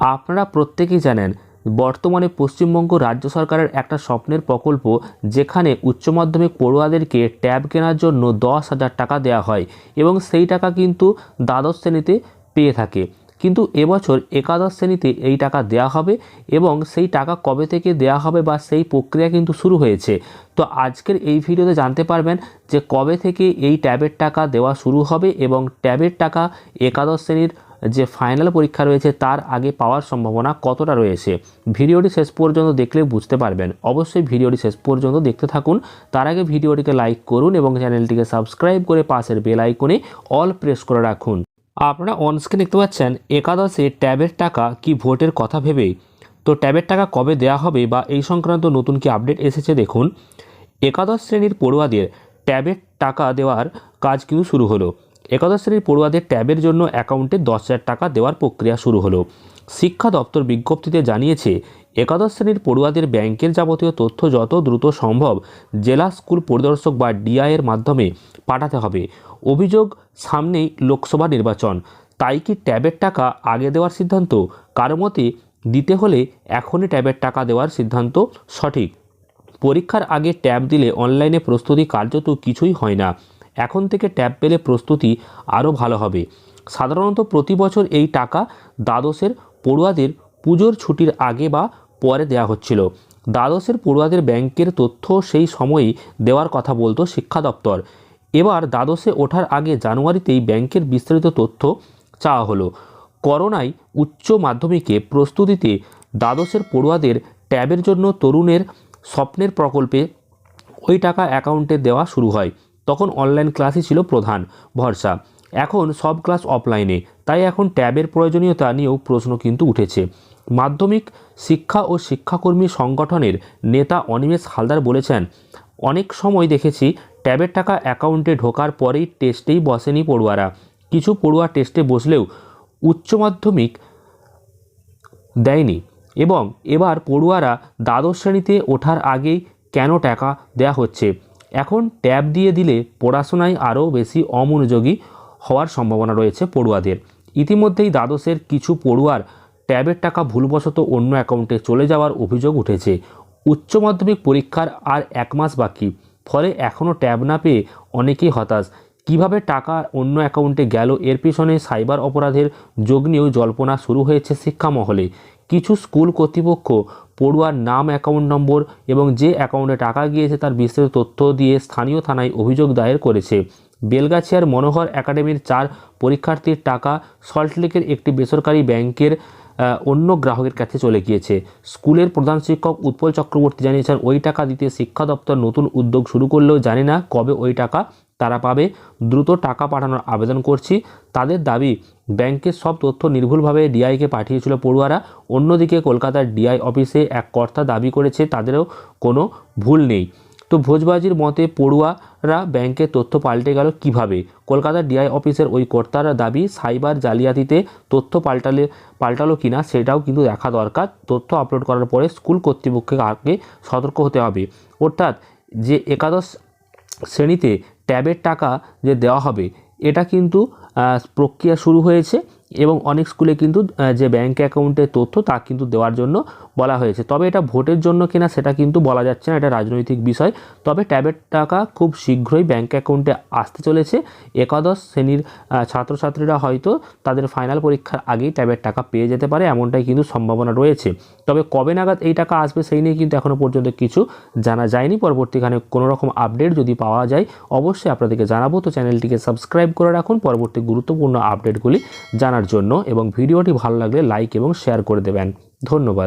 আপনারা প্রত্যেকেই জানেন, বর্তমানে পশ্চিমবঙ্গ রাজ্য সরকারের একটা স্বপ্নের প্রকল্প যেখানে উচ্চ মাধ্যমিক পড়ুয়াদেরকে ট্যাব কেনার জন্য দশ হাজার টাকা দেওয়া হয় এবং সেই টাকা কিন্তু দ্বাদশ শ্রেণীতে পেয়ে থাকে। কিন্তু এবছর একাদশ শ্রেণীতে এই টাকা দেওয়া হবে এবং সেই টাকা কবে থেকে দেওয়া হবে বা সেই প্রক্রিয়া কিন্তু শুরু হয়েছে। তো আজকের এই ভিডিওতে জানতে পারবেন যে কবে থেকে এই ট্যাবের টাকা দেওয়া শুরু হবে এবং ট্যাবের টাকা একাদশ শ্রেণির যে ফাইনাল পরীক্ষা রয়েছে তার আগে পাওয়ার সম্ভাবনা কতটা রয়েছে? ভিডিওটি শেষ পর্যন্ত দেখলে বুঝতে পারবেন। অবশ্যই ভিডিওটি শেষ পর্যন্ত দেখতে থাকুন। তার আগে ভিডিওটিকে লাইক করুন এবং চ্যানেলটিকে সাবস্ক্রাইব করে পাশের বেল আইকনে অল প্রেস করে রাখুন। আপনারা অনস্ক্রিন দেখতে পাচ্ছেন, একাদশে ট্যাবের টাকা কি ভোটের কথা ভেবেই তো ট্যাবের টাকা কবে দেওয়া হবে বা এই সংক্রান্ত নতুন কি আপডেট এসেছে দেখুন। একাদশ শ্রেণির পড়ুয়াদের ট্যাবের টাকা দেওয়ার কাজ কিন্তু শুরু হলো। একাদশ শ্রেণির পড়ুয়াদের ট্যাবের জন্য অ্যাকাউন্টে দশ হাজার টাকা দেওয়ার প্রক্রিয়া শুরু হলো। শিক্ষা দপ্তর বিজ্ঞপ্তিতে জানিয়েছে, একাদশ শ্রেণির পড়ুয়াদের ব্যাংকের যাবতীয় তথ্য যত দ্রুত সম্ভব জেলা স্কুল পরিদর্শক বা ডিআইয়ের মাধ্যমে পাঠাতে হবে। অভিযোগ, সামনেই লোকসভা নির্বাচন। তাই কি ট্যাবের টাকা আগে দেওয়ার সিদ্ধান্ত? কারও মতে, দিতে হলে এখনই ট্যাবের টাকা দেওয়ার সিদ্ধান্ত সঠিক। পরীক্ষার আগে ট্যাব দিলে অনলাইনে প্রস্তুতি কার্যত কিছুই হয় না। এখন থেকে ট্যাব পেলে প্রস্তুতি আরও ভালো হবে। সাধারণত প্রতি বছর এই টাকা দ্বাদশের পড়ুয়াদের পুজোর ছুটির আগে বা পরে দেওয়া হচ্ছিল। দ্বাদশের পড়ুয়াদের ব্যাংকের তথ্য সেই সময়ই দেওয়ার কথা বলতো শিক্ষা দপ্তর। এবার দ্বাদশে ওঠার আগে জানুয়ারিতেই ব্যাংকের বিস্তারিত তথ্য চাওয়া হলো। করোনায় উচ্চ মাধ্যমিকে প্রস্তুতিতে দ্বাদশের পড়ুয়াদের ট্যাবের জন্য তরুণের স্বপ্নের প্রকল্পে ওই টাকা অ্যাকাউন্টে দেওয়া শুরু হয়। তখন অনলাইন ক্লাসই ছিল প্রধান, ভরসা। এখন সব ক্লাস অফলাইনে তাই এখন ট্যাবের প্রয়োজনীয়তা নিয়েও প্রশ্ন কিন্তু উঠেছে। মাধ্যমিক শিক্ষা ও শিক্ষাকর্মী সংগঠনের নেতা অনিমেষ হালদার বলেছেন, অনেক সময় দেখেছি ট্যাবের টাকা অ্যাকাউন্টে ঢোকার পরেই টেস্টেই বসেনি পড়ুয়ারা। কিছু পড়ুয়া টেস্টে বসলেও উচ্চ মাধ্যমিক দেয়নি এবং এবার পড়ুয়ারা দ্বাদশ শ্রেণীতে ওঠার আগেই কেন টাকা দেয়া হচ্ছে? এখন ট্যাব দিয়ে দিলে পড়াশোনায় আরও বেশি অমনোযোগী হওয়ার সম্ভাবনা রয়েছে পড়ুয়াদের। ইতিমধ্যেই দ্বাদশের কিছু পড়ুয়ার ট্যাবের টাকা ভুলবশত অন্য অ্যাকাউন্টে চলে যাওয়ার অভিযোগ উঠেছে। উচ্চ মাধ্যমিক পরীক্ষার আর এক মাস বাকি, ফলে এখনও ট্যাব না পেয়ে অনেকেই হতাশ। কীভাবে টাকা অন্য অ্যাকাউন্টে গেল? এর পিছনে সাইবার অপরাধের যোগ নিয়েও জল্পনা শুরু হয়েছে শিক্ষা মহলে কিছু স্কুল কর্তৃপক্ষ পড়ুয়ার নাম, অ্যাকাউন্ট নম্বর এবং যে অ্যাকাউন্টে টাকা গিয়েছে তার বিস্তারিত তথ্য দিয়ে স্থানীয় থানায় অভিযোগ দায়ের করেছে। বেলগাছিয়ার মনোহর একাডেমির চার পরীক্ষার্থীর টাকা সল্টলেকের একটি বেসরকারি ব্যাংকের অন্য গ্রাহকের কাছে চলে গিয়েছে। স্কুলের প্রধান শিক্ষক উৎপল চক্রবর্তী জানিয়েছেন, ওই টাকা দিতে শিক্ষা দপ্তর নতুন উদ্যোগ শুরু করলেও জানি না কবে ওই টাকা তারা পাবে। দ্রুত টাকা পাঠানোর আবেদন করছি। তাদের দাবি ব্যাংকের সব তথ্য নির্ভুলভাবে ডিআইকে পাঠিয়েছিল পড়ুয়ারা। অন্যদিকে কলকাতার ডিআই অফিসে এক কর্তা দাবি করেছে, তাদেরও কোনো ভুল নেই। তো ভোজবাজির মতে পড়ুয়ারা ব্যাংকের তথ্য পাল্টে গেল কীভাবে? কলকাতার ডিআই অফিসের ওই কর্তারা দাবি, সাইবার জালিয়াতিতে তথ্য পাল্টালে, পাল্টালো কিনা সেটাও কিন্তু দেখা দরকার। তথ্য আপলোড করার পরে স্কুল কর্তৃপক্ষকে আগে সতর্ক হতে হবে। অর্থাৎ যে একাদশ শ্রেণীতে ট্যাবের টাকা যে দেওয়া হবে, এটা কিন্তু প্রক্রিয়া শুরু হয়েছে এবং অনেক স্কুলে কিন্তু যে ব্যাঙ্ক অ্যাকাউন্টের তথ্য তা কিন্তু দেওয়ার জন্য বলা হয়েছে। তবে এটা ভোটের জন্য কিনা সেটা কিন্তু বলা যাচ্ছে না, এটা রাজনৈতিক বিষয়। তবে ট্যাবের টাকা খুব শীঘ্রই ব্যাঙ্ক অ্যাকাউন্টে আসতে চলেছে। একাদশ শ্রেণির ছাত্রছাত্রীরা হয়তো তাদের ফাইনাল পরীক্ষার আগেই ট্যাবের টাকা পেয়ে যেতে পারে, এমনটাই কিন্তু সম্ভাবনা রয়েছে। তবে কবে নাগাদ এই টাকা আসবে সেই নিয়ে কিন্তু এখনও পর্যন্ত কিছু জানা যায়নি। পরবর্তীখানে কোনো রকম আপডেট যদি পাওয়া যায়, অবশ্যই আপনাদেরকে জানাব। তো চ্যানেলটিকে সাবস্ক্রাইব করে রাখুন পরবর্তী গুরুত্বপূর্ণ আপডেটগুলি জানার জন্য এবং ভিডিওটি ভালো লাগলে লাইক এবং শেয়ার করে দেবেন। ধন্যবাদ।